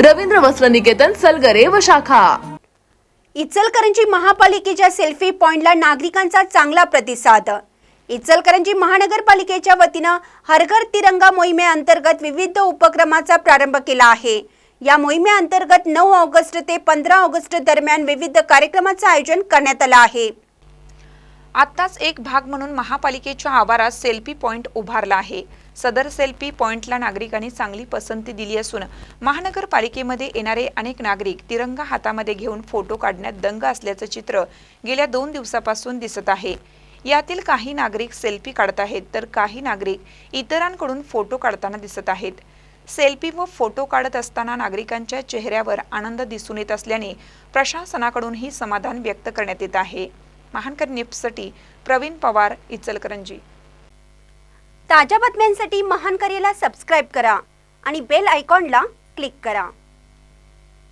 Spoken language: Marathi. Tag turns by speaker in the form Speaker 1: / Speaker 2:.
Speaker 1: रवींद्र वस्त्र निकेतन सलगरे व शाखा.
Speaker 2: इचलकरंजी महापालिकेच्या सेल्फी पॉइंटला नागरिकांचा चांगला प्रतिसाद. इचलकरंजी महानगरपालिकेच्या वतीनं हरघर तिरंगा मोहिमेअंतर्गत विविध उपक्रमाचा प्रारंभ केला आहे. या मोहिमेअंतर्गत नऊ ऑगस्ट ते पंधरा ऑगस्ट दरम्यान विविध कार्यक्रमाचं आयोजन करण्यात आलं आहे.
Speaker 3: आत्ताच एक भाग म्हणून महापालिकेच्या आवारात सेल्फी पॉईंट उभारला आहे. सदर सेल्फी पॉईंटला नागरिकांनी चांगली पसंती दिली असून महानगरपालिकेमध्ये येणारे अनेक नागरिक तिरंगा हातामध्ये घेऊन फोटो काढण्यात दंग असल्याचं चित्र गेल्या दोन दिवसापासून दिसत आहे. यातील काही नागरिक सेल्फी काढत आहेत तर काही नागरिक इतरांकडून फोटो काढताना दिसत आहेत. सेल्फी व फोटो काढत असताना नागरिकांच्या चेहऱ्यावर आनंद दिसून येत असल्याने प्रशासनाकडूनही समाधान व्यक्त करण्यात येत आहे. महानकर न्यूजसाठी प्रवीण पवार इचलकरंजी.
Speaker 2: ताज्या बातम्यांसाठी महानकरीला सबस्क्राईब करा आणि बेल आयकॉनला क्लिक करा.